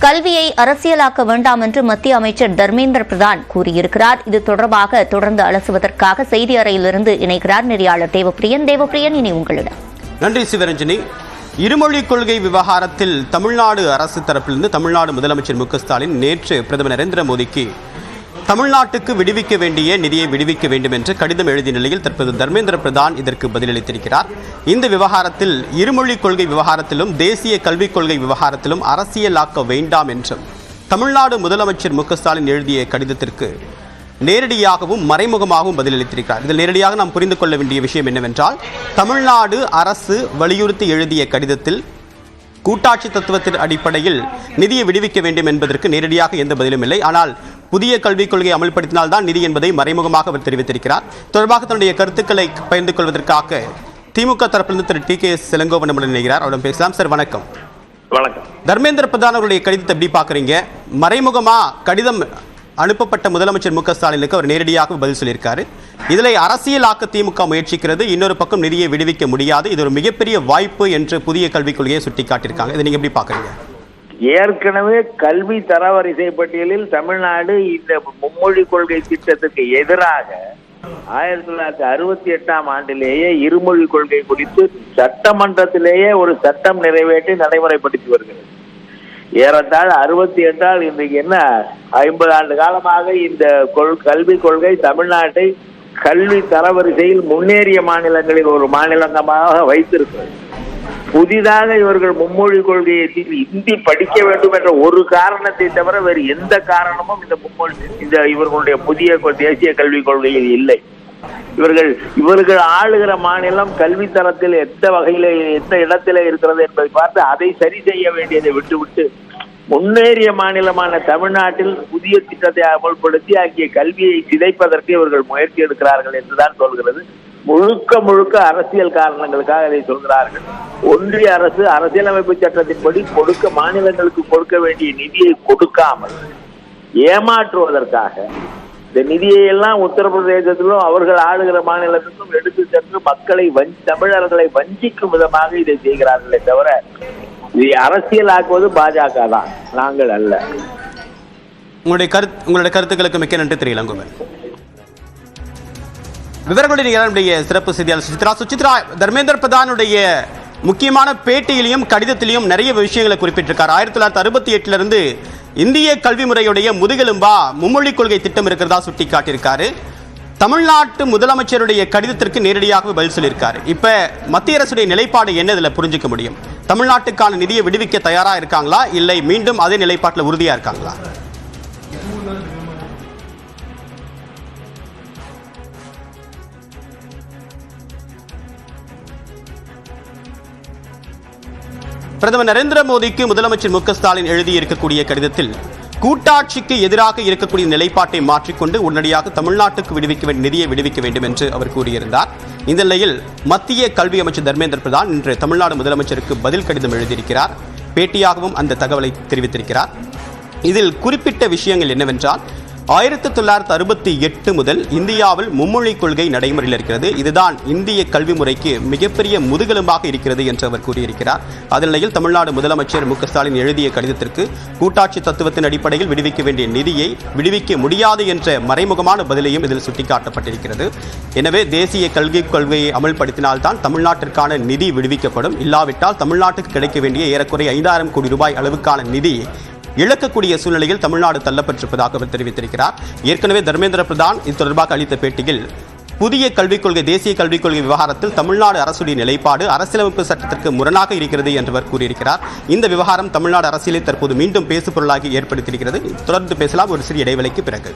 கல்வியை அரசியலாக்க வேண்டாம் என்று மத்திய அமைச்சர் தர்மேந்திர பிரதான் கூறியிருக்கிறார். இது தொடர்பாக தொடர்ந்து அலசுவதற்காக செய்தி அறையிலிருந்து இணைகிறார் நெறியாளர் தேவப்பிரியன். தேவப்பிரியன் இனி உங்களிடம். நன்றி சிவரஞ்சனி. இருமொழிக் கொள்கை விவகாரத்தில் தமிழ்நாடு அரசு தரப்பிலிருந்து தமிழ்நாடு முதலமைச்சர் மு ஸ்டாலின் நேற்று பிரதமர் நரேந்திர மோடிக்கு தமிழ்நாட்டுக்கு விடுவிக்க வேண்டிய நிதியை விடுவிக்க வேண்டும் என்று கடிதம் எழுதிய நிலையில் தற்போது தர்மேந்திர பிரதான் இதற்கு பதிலளித்திருக்கிறார். இந்த விவகாரத்தில் இருமொழிக் கொள்கை விவகாரத்திலும் தேசிய கல்விக் கொள்கை விவகாரத்திலும் அரசியலாக்க வேண்டாம் என்றும் தமிழ்நாடு முதலமைச்சர் மு ஸ்டாலின் எழுதிய கடிதத்திற்கு நேரடியாகவும் மறைமுகமாகவும் பதிலளித்திருக்கிறார். இதில் நேரடியாக நாம் புரிந்து கொள்ள வேண்டிய விஷயம் என்னவென்றால் தமிழ்நாடு அரசு வலியுறுத்தி எழுதிய கடிதத்தில் கூட்டாட்சி தத்துவத்தின் அடிப்படையில் நிதியை விடுவிக்க வேண்டும் என்பதற்கு நேரடியாக எந்த பதிலும் இல்லை. ஆனால் புதிய கல்விக் கொள்கையை அமல்படுத்தினால்தான் நிதி என்பதை மறைமுகமாக அவர் தெரிவித்திருக்கிறார். தொடர்பாக தன்னுடைய கருத்துக்களை பகிர்ந்து கொள்வதற்காக திமுக தரப்பிலிருந்து Thiru T K S Elangovan நம்முடன் இணைகிறார். அவரிடம் பேசலாம். சார் வணக்கம். வணக்கம். தர்மேந்திர பிரதான் அவருடைய கடிதத்தை எப்படி பார்க்குறீங்க? மறைமுகமா கடிதம் அனுப்பப்பட்ட முதலமைச்சர் மு க ஸ்டாலினுக்கு அவர் நேரடியாக பதில் சொல்லியிருக்காரு. இதில் அரசியலாக்க திமுக முயற்சிக்கிறது. இன்னொரு பக்கம் நிதியை விடுவிக்க முடியாது. இது ஒரு மிகப்பெரிய வாய்ப்பு என்று புதிய கல்விக் கொள்கையை சுட்டிக்காட்டியிருக்காங்க. இதை நீங்க எப்படி பார்க்குறீங்க? ஏற்கனவே கல்வி தரவரிசை பட்டியலில் தமிழ்நாடு இந்த மும்மொழி கொள்கை திட்டத்துக்கு எதிராக ஆயிரத்தி தொள்ளாயிரத்தி அறுபத்தி எட்டாம் ஆண்டிலேயே இருமொழி கொள்கை குறித்து சட்டமன்றத்திலேயே ஒரு சட்டம் நிறைவேற்றி நடைமுறைப்படுத்தி வருகிறது. ஏறத்தாழ் அறுபத்தி எட்டால் இன்றைக்கு என்ன? ஐம்பது ஆண்டு காலமாக இந்த கொள் கல்வி கொள்கை தமிழ்நாட்டை கல்வி தரவரிசையில் முன்னேறிய மாநிலங்களில் ஒரு மாநிலமாக வைத்திருக்கிறது. புதிதாக இவர்கள் மும்மொழி கொள்கையை இந்தி படிக்க வேண்டும் என்ற ஒரு காரணத்தை தவிர வேறு எந்த காரணமும் இந்த மும்மொழி இந்த இவர்களுடைய புதிய தேசிய கல்விக் கொள்கையில் இல்லை. இவர்கள் இவர்கள் ஆளுகிற மாநிலம் கல்வி தரத்தில் எந்த வகையில எந்த இடத்திலே இருக்கிறது என்பதை பார்த்து அதை சரி செய்ய வேண்டியதை விட்டுவிட்டு முன்னேறிய மாநிலமான தமிழ்நாட்டில் புதிய திட்டத்தை அமல்படுத்தி ஆகிய கல்வியை சிதைப்பதற்கு இவர்கள் முயற்சி எடுக்கிறார்கள் என்றுதான் சொல்கிறது. முழுக்க முழுக்க அரசியல் காரணங்களுக்காக இதை சொல்கிறார்கள். ஒன்றிய அரசு அரசியலமைப்பு சட்டத்தின்படி கொடுக்க மாநிலங்களுக்கு கொடுக்க வேண்டிய நிதியை கொடுக்காமல் ஏமாற்றுவதற்காக இந்த நிதியை எல்லாம் உத்தரப்பிரதேசத்திலும் அவர்கள் ஆளுகிற மாநிலத்திலும் எடுத்து சென்று மக்களை வஞ்சி தமிழர்களை வஞ்சிக்கும் விதமாக இதை செய்கிறார்களே தவிர இதை அரசியலாக்குவது பாஜக தான். நாங்கள் அல்ல. உங்களுடைய கருத்து உங்களுடைய கருத்துக்களுக்கு மிக்க நன்றி திரு விவரங்களுடைய சிறப்பு செய்தியாளர் சுசித்ரா. சுசித்ரா தர்மேந்திர பிரதானுடைய முக்கியமான பேட்டியிலையும் கடிதத்திலையும் நிறைய விஷயங்களை குறிப்பிட்டிருக்கார். ஆயிரத்தி தொள்ளாயிரத்தி அறுபத்தி எட்டுல இருந்து இந்திய கல்வி முறையுடைய முதுகெலும்பா மும்மொழி கொள்கை திட்டம் இருக்கிறதா சுட்டி காட்டியிருக்காரு தமிழ்நாட்டு முதலமைச்சருடைய கடிதத்திற்கு நேரடியாக பதில் சொல்லியிருக்காரு. இப்ப மத்திய அரசுடைய நிலைப்பாடு என்ன இதுல புரிஞ்சுக்க முடியும்? தமிழ்நாட்டுக்கான நிதியை விடுவிக்க தயாரா இருக்காங்களா? இல்லை மீண்டும் அதே நிலைப்பாட்டில் உறுதியா இருக்காங்களா? பிரதமர் நரேந்திர மோடிக்கு முதலமைச்சர் மு க ஸ்டாலின் எழுதியிருக்கக்கூடிய கடிதத்தில் கூட்டாட்சிக்கு எதிராக இருக்கக்கூடிய நிலைப்பாட்டை மாற்றிக்கொண்டு உடனடியாக தமிழ்நாட்டுக்கு விடுவிக்க வேண்டிய நிதியை விடுவிக்க வேண்டும் என்று அவர் கூறியிருந்தார். இந்த நிலையில் மத்திய கல்வி அமைச்சர் தர்மேந்திர பிரதான் இன்று தமிழ்நாடு முதலமைச்சருக்கு பதில் கடிதம் எழுதியிருக்கிறார். பேட்டியாகவும் அந்த தகவலை தெரிவித்திருக்கிறார். இதில் குறிப்பிட்ட விஷயங்கள் என்னவென்றால் ஆயிரத்தி தொள்ளாயிரத்தி அறுபத்தி எட்டு முதல் இந்தியாவில் மும்மொழி கொள்கை நடைமுறையில் இருக்கிறது. இதுதான் இந்திய கல்வி முறைக்கு மிகப்பெரிய முதுகெலும்பாக இருக்கிறது என்று அவர் கூறியிருக்கிறார். அதன் நிலையில் தமிழ்நாடு முதலமைச்சர் மு ஸ்டாலின் எழுதிய கடிதத்திற்கு கூட்டாட்சி தத்துவத்தின் அடிப்படையில் விடுவிக்க வேண்டிய நிதியை விடுவிக்க முடியாது என்ற மறைமுகமான பதிலையும் இதில் சுட்டிக்காட்டப்பட்டிருக்கிறது. எனவே தேசிய கல்விக் கொள்கையை அமல்படுத்தினால்தான் தமிழ்நாட்டிற்கான நிதி விடுவிக்கப்படும். இல்லாவிட்டால் தமிழ்நாட்டுக்கு கிடைக்க வேண்டிய ஏறக்குறைய ஐந்தாயிரம் கோடி ரூபாய் அளவுக்கான நிதி இழக்கக்கூடிய சூழ்நிலையில் தமிழ்நாடு தள்ளப்பட்டிருப்பதாக அவர் தெரிவித்திருக்கிறார். ஏற்கனவே தர்மேந்திர பிரதான் இது தொடர்பாக அளித்த பேட்டியில் புதிய கல்விக் கொள்கை தேசிய கல்விக் கொள்கை விவகாரத்தில் தமிழ்நாடு அரசுடைய நிலைப்பாடு அரசியலமைப்பு சட்டத்திற்கு முரணாக இருக்கிறது என்று அவர் கூறியிருக்கிறார். இந்த விவகாரம் தமிழ்நாடு அரசியலை தற்போது மீண்டும் பேசுபொருளாகி ஏற்படுத்தியிருக்கிறது. தொடர்ந்து பேசலாம். ஒரு சிறிய இடைவெளிக்கு பிறகு.